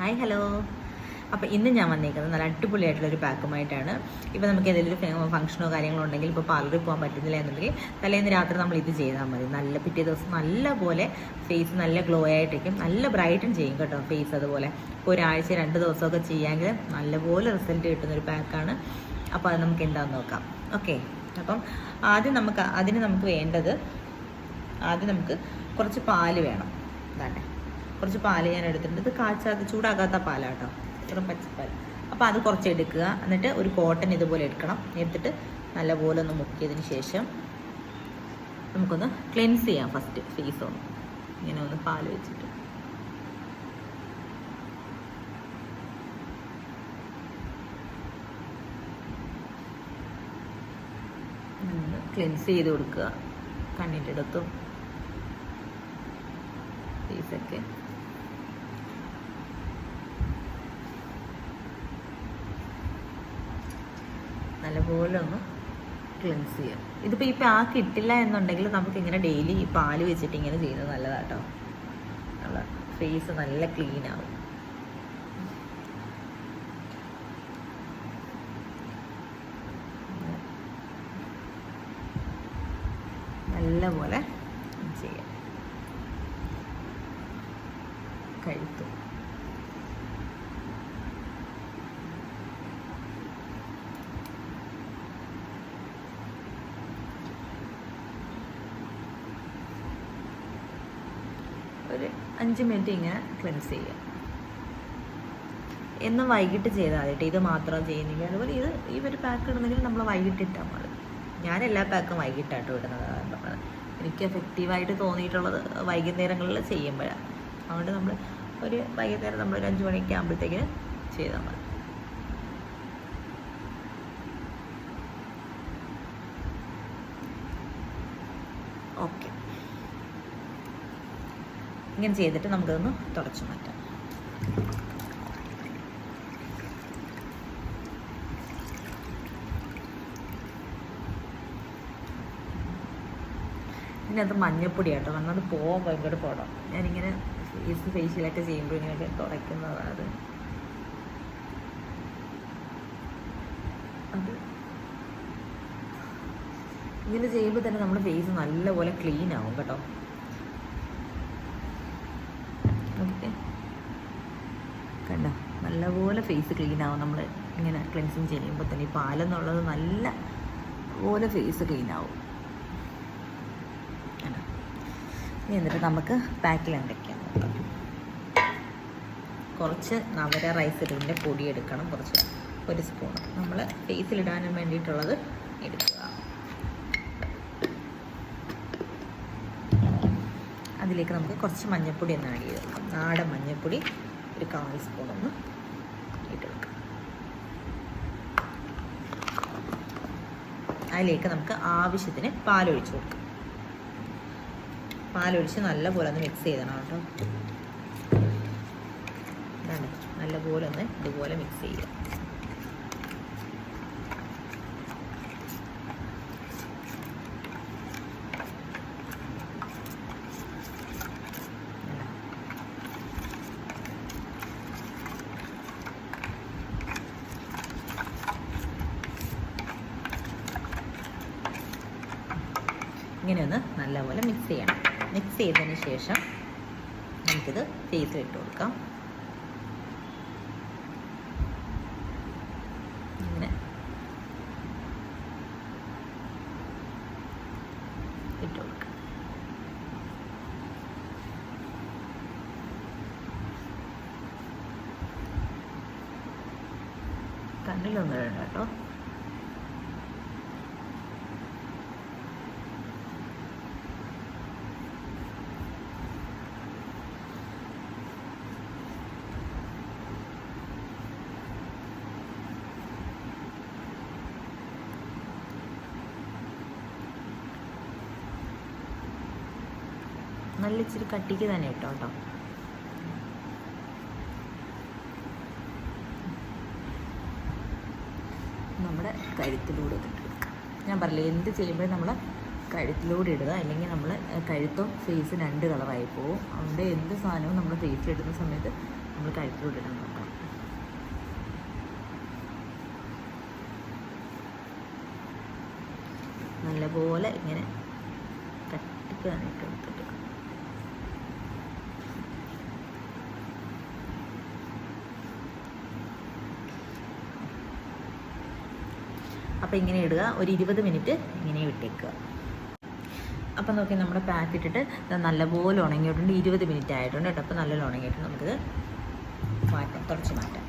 Hi hello അപ്പോൾ ഇന്ന് ഞാൻ വന്നേക്കുന്നത് നല്ല അടിപൊളിയായിട്ടുള്ള ഒരു പാക്കുമായിട്ടാണ്. ഇപ്പോൾ നമുക്ക് ഏതെങ്കിലും ഒരു ഫംഗ്ഷനോ കാര്യങ്ങളോ ഉണ്ടെങ്കിൽ ഇപ്പോൾ പാർലറിൽ പോകാൻ പറ്റുന്നില്ല എന്നുണ്ടെങ്കിൽ തലേന്ന് രാത്രി നമ്മൾ ഇത് ചെയ്താൽ മതി. നല്ല പിറ്റേ ദിവസം നല്ല പോലെ ഫേസ് നല്ല ഗ്ലോ ആയിട്ടിരിക്കും നല്ല ബ്രൈറ്റൻ ചെയ്യും കേട്ടോ ഫേസ് അതുപോലെ. ഇപ്പോൾ ഒരാഴ്ച രണ്ട് ദിവസമൊക്കെ ചെയ്യാമെങ്കിൽ നല്ലപോലെ റിസൾട്ട് കിട്ടുന്ന ഒരു പാക്കാണ് അപ്പോൾ അത് നമുക്ക് എന്താണെന്ന് നോക്കാം. ഓക്കെ അപ്പം ആദ്യം നമുക്ക് അതിന് നമുക്ക് വേണ്ടത് ആദ്യം നമുക്ക് കുറച്ച് പാൽ വേണം. ഇതാട്ടെ കുറച്ച് പാൽ ഞാൻ എടുത്തിട്ടുണ്ട്. ഇത് കാച്ചാത്ത ചൂടാകാത്ത പാലാണ് കേട്ടോ വെറും പച്ചപ്പാൽ അപ്പോൾ അത് കുറച്ച് എടുക്കുക. എന്നിട്ട് ഒരു കോട്ടൺ ഇതുപോലെ എടുക്കണം. എടുത്തിട്ട് നല്ലപോലെ ഒന്ന് മുക്കിയതിന് ശേഷം നമുക്കൊന്ന് ക്ലെൻസ് ചെയ്യാം ഫസ്റ്റ് ഫേസ് ഒന്ന്. ഇങ്ങനെ ഒന്ന് പാൽ വെച്ചിട്ട്. ക്ലെൻസ് ചെയ്ത് കൊടുക്കുക. കണ്ണിന്റെ അടുത്തും. ഫേസൊക്കെ നല്ലപോലെ ഒന്ന് ക്ലിൻസ് ചെയ്യാം. ഇതിപ്പോൾ ഈ പാക്ക് ഇട്ടില്ല എന്നുണ്ടെങ്കിൽ നമുക്ക് ഇങ്ങനെ ഡെയിലി ഈ പാൽ വെച്ചിട്ട് ഇങ്ങനെ ചെയ്യുന്നത് നല്ലതാട്ടോ. നല്ല ഫേസ് നല്ല ക്ലീൻ ആവും. നല്ലപോലെ ചെയ്യാം. കഴുത്തും. ഒരു അഞ്ച് മിനിറ്റ് ഇങ്ങനെ ക്ലെൻസ് ചെയ്യുക. എന്നും വൈകിട്ട് ചെയ്താൽ മതി ഇത് മാത്രം ചെയ്യുന്നില്ല അതുപോലെ ഇത് ഈ ഒരു പാക്ക് ഇടുന്നെങ്കിൽ നമ്മൾ വൈകിട്ട് ഇട്ടാൽ മതി. ഞാൻ എല്ലാ പാക്കും വൈകിട്ടായിട്ട് ഇടുന്നത്. എനിക്ക് എഫക്റ്റീവായിട്ട് തോന്നിയിട്ടുള്ളത് വൈകുന്നേരങ്ങളിൽ ചെയ്യുമ്പോഴാണ് അതുകൊണ്ട് നമ്മൾ ഒരു വൈകുന്നേരം നമ്മളൊരു അഞ്ച് മണിയൊക്കെ ആകുമ്പോഴത്തേക്കിന് ചെയ്താൽ മതി ഓക്കെ ഇങ്ങനെ ചെയ്തിട്ട് നമുക്കതൊന്ന് തുടച്ചു മാറ്റാം. പിന്നെ അത് മഞ്ഞപ്പൊടി കേട്ടോ അത് പോകാൻ ഭയങ്കര പോടാം. ഞാനിങ്ങനെ ഫേസ് ഫേഷ്യലൊക്കെ ചെയ്യുമ്പോൾ ഇങ്ങനെയൊക്കെ തുടയ്ക്കുന്നതാണ് അത്. അത് ഇങ്ങനെ ചെയ്യുമ്പോൾ തന്നെ നമ്മുടെ ഫേസ് നല്ലപോലെ ക്ലീൻ ആവും കേട്ടോ. ഓക്കെ കണ്ടോ? നല്ലപോലെ ഫേസ് ക്ലീൻ ആവും നമ്മൾ ഇങ്ങനെ ക്ലെൻസിങ് ചെയ്യുമ്പോൾ തന്നെ ഈ പാലെന്നുള്ളത് നല്ല പോലെ ഫേസ് ക്ലീൻ ആവും. ഇനി എന്നിട്ട് നമുക്ക് പാക്കിൽ എന്തൊക്കെയാണ് കുറച്ച് നവര റൈസ് ഇതിന്റെ പൊടി എടുക്കണം. കുറച്ച് ഒരു സ്പൂൺ നമ്മൾ ഫേസിലിടാനും വേണ്ടിയിട്ടുള്ളത് എടുക്കുക. അതിലേക്ക് നമുക്ക് കുറച്ച് മഞ്ഞൾപ്പൊടി ഒന്ന് ആഡ് ചെയ്ത് നാടൻ മഞ്ഞൾപ്പൊടി ഒരു കാൽ സ്പൂൺ ഒന്ന് ഇട്ട് അതിലേക്ക് നമുക്ക് ആവശ്യത്തിന് പാലൊഴിച്ച് കൊടുക്കാം. പാലൊഴിച്ച് നല്ലപോലെ ഒന്ന് മിക്സ് ചെയ്തണം കേട്ടോ. നല്ലപോലെ ഒന്ന് ഇതുപോലെ മിക്സ് ചെയ്യുക. ഇങ്ങനെ ഒന്ന് നല്ലപോലെ മിക്സ് ചെയ്യണം. മിക്സ് ചെയ്തതിന് ശേഷം നമുക്കിത് ഫേസിൽ ഇട്ട് കൊടുക്കാം. ഇങ്ങനെ. ഇട്ട് കൊടുക്കാം. കണ്ണിലൊന്നും കേട്ടോ. നല്ല ഇച്ചിരി കട്ടിക്ക് തന്നെ ഇട്ടോ കേട്ടോ. നമ്മുടെ കഴുത്തിലൂടെ ഇട്ടിട്ട് കൊടുക്കാം ഞാൻ പറഞ്ഞില്ല എന്ത് ചെയ്യുമ്പോഴും നമ്മൾ കഴുത്തിലൂടെ ഇടുക. അല്ലെങ്കിൽ നമ്മൾ കഴുത്തും ഫേസ് രണ്ട് കളറായി പോവും. അതുകൊണ്ട് എന്ത് സാധനവും നമ്മൾ ഫേസിൽ ഇടുന്ന സമയത്ത് നമ്മൾ കഴുത്തിലൂടെ ഇടാൻ നോക്കാം. നല്ലപോലെ ഇങ്ങനെ തട്ടിക്കാനായിട്ട് എടുത്തിട്ട് അപ്പോൾ ഇങ്ങനെ ഇടുക. ഒരു ഇരുപത് മിനിറ്റ് ഇങ്ങനെ വിട്ടേക്കുക അപ്പം നോക്കി നമ്മുടെ പാക്ക് ഇട്ടിട്ട് നല്ലപോലെ ഉണങ്ങിയിട്ടുണ്ട്. ഇരുപത് മിനിറ്റ് ആയിട്ടുണ്ട് കേട്ടോ. അപ്പോൾ നല്ലപോലെ ഉണങ്ങിയിട്ടുണ്ട്. നമുക്കിത് മാറ്റാം. തുടച്ച് മാറ്റാം.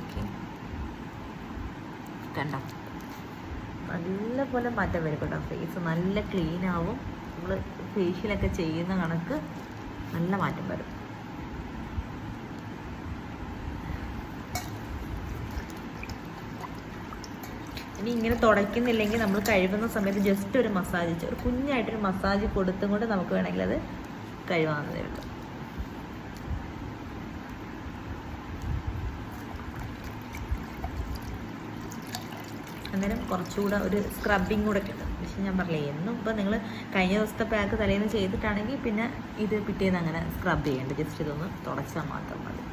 ഓക്കെ കണ്ടോ? നല്ല പോലെ മാറ്റം വരും കേട്ടോ. ഫേസ് നല്ല ക്ലീൻ ആവും. നമ്മൾ ഫേഷ്യലൊക്കെ ചെയ്യുന്ന കണക്ക് നല്ല മാറ്റം വരും. ഇനി ഇങ്ങനെ തുടയ്ക്കുന്നില്ലെങ്കിൽ നമ്മൾ കഴുകുന്ന സമയത്ത് ജസ്റ്റ് ഒരു മസാജ് ഒരു കുഞ്ഞായിട്ടൊരു മസാജ് കൊടുത്തും കൊണ്ട് നമുക്ക് വേണമെങ്കിൽ അത് കഴുകാവുന്നതേ ഉള്ളൂ. അന്നേരം കുറച്ചുകൂടെ ഒരു സ്ക്രബിങ് കൂടെ കിട്ടും. പക്ഷെ ഞാൻ പറഞ്ഞില്ലേ എന്നും ഇപ്പോൾ നിങ്ങൾ കഴിഞ്ഞ ദിവസത്തെ പാക്ക് തലേന്ന് ചെയ്തിട്ടാണെങ്കിൽ പിന്നെ ഇത് പിറ്റേന്ന് അങ്ങനെ സ്ക്രബ് ചെയ്യേണ്ട. ജസ്റ്റ് ഇതൊന്ന് തുടച്ചാൽ മാത്രം മതി.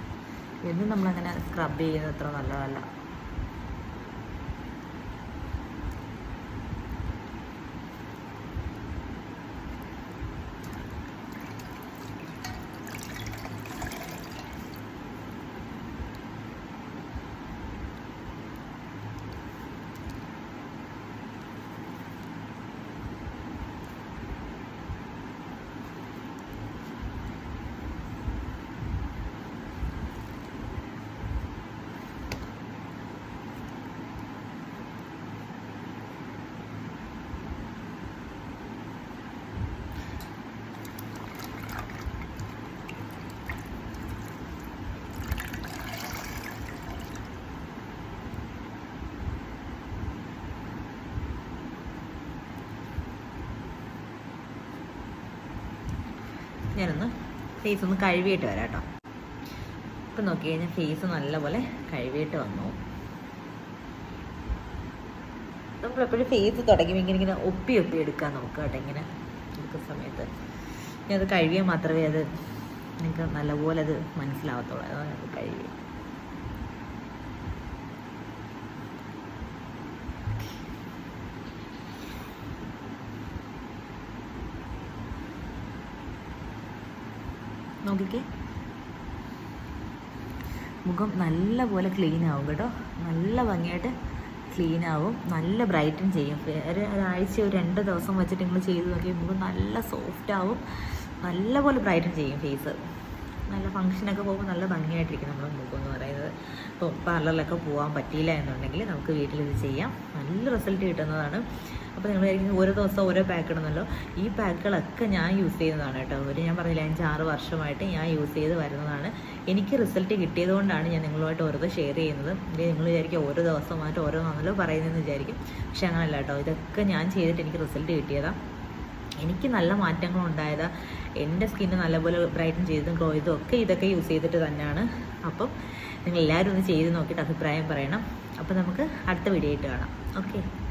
എന്നും നമ്മളങ്ങനെ സ്ക്രബ് ചെയ്യുന്നത് അത്ര നല്ലതല്ല. ഞാനൊന്ന് ഫേസ് ഒന്ന് കഴുകിയിട്ട് വരാം കേട്ടോ ഇപ്പം നോക്കി കഴിഞ്ഞാൽ ഫേസ് നല്ലപോലെ കഴുകിയിട്ട് വന്നു. നമ്മളെപ്പോഴും ഫേസ് തുടങ്ങി ഇങ്ങനെ ഇങ്ങനെ ഒപ്പി ഒപ്പി എടുക്കാൻ നമുക്ക് കേട്ടോ ഇങ്ങനെ എടുക്കുന്ന സമയത്ത്. ഇനി അത് കഴുകിയാൽ മാത്രമേ അത് നിങ്ങൾക്ക് നല്ലപോലെ അത് മനസ്സിലാവത്തുള്ളൂ. അത് കഴുകി. നോക്കിക്കേ. മുഖം നല്ല പോലെ ക്ലീൻ ആവും കേട്ടോ. നല്ല ഭംഗിയായിട്ട് ക്ലീൻ ആവും. നല്ല ബ്രൈറ്റൻ ചെയ്യും. ഒരു ഒരാഴ്ച ഒരു രണ്ട് ദിവസം വെച്ചിട്ട് നിങ്ങൾ ചെയ്ത് നോക്കി മുഖം നല്ല സോഫ്റ്റ് ആവും. നല്ല പോലെ ചെയ്യും ഫേസ് നല്ല ഫങ്ഷനൊക്കെ പോകുമ്പോൾ നല്ല ഭംഗിയായിട്ടിരിക്കും നമ്മുടെ മുഖം എന്ന് പറയുന്നത്. ഇപ്പോൾ പാർലറിലൊക്കെ പോകാൻ പറ്റിയില്ല എന്നുണ്ടെങ്കിൽ നമുക്ക് വീട്ടിലിത് ചെയ്യാം. നല്ല റിസൾട്ട് കിട്ടുന്നതാണ്. അപ്പോൾ നിങ്ങൾ വിചാരിക്കുന്നത് ഓരോ ദിവസം ഓരോ പാക്ക് ഇടുന്നല്ലോ. ഈ പാക്കുകളൊക്കെ ഞാൻ യൂസ് ചെയ്യുന്നതാണ് കേട്ടോ. ഒരു ഞാൻ പറഞ്ഞില്ല അഞ്ചാറ് വർഷമായിട്ട് ഞാൻ യൂസ് ചെയ്ത് വരുന്നതാണ്. എനിക്ക് റിസൾട്ട് കിട്ടിയതുകൊണ്ടാണ് ഞാൻ നിങ്ങളുമായിട്ട് ഓരോ ഷെയർ ചെയ്യുന്നത്. അല്ലെങ്കിൽ നിങ്ങൾ വിചാരിക്കും ഓരോ ദിവസമായിട്ട് ഓരോന്നാണല്ലോ പറയുന്നതെന്ന് വിചാരിക്കും. പക്ഷെ അങ്ങനല്ല കേട്ടോ. ഇതൊക്കെ ഞാൻ ചെയ്തിട്ട് എനിക്ക് റിസൾട്ട് കിട്ടിയതാണ് എനിക്ക് നല്ല മാറ്റങ്ങൾ ഉണ്ടായത് എന്റെ സ്കിന്ന് നല്ലപോലെ ബ്രൈറ്റൻ ചെയ്തതും ഗ്ലോ ചെയ്തതും ഒക്കെ ഇതൊക്കെ യൂസ് ചെയ്തിട്ട് തന്നെയാണ്. അപ്പം നിങ്ങൾ എല്ലാവരും ഒന്ന് ചെയ്ത് നോക്കിയിട്ട് അഭിപ്രായം പറയണം. അപ്പോൾ നമുക്ക് അടുത്ത വീഡിയോ ആയിട്ട് കാണാം. ഓക്കെ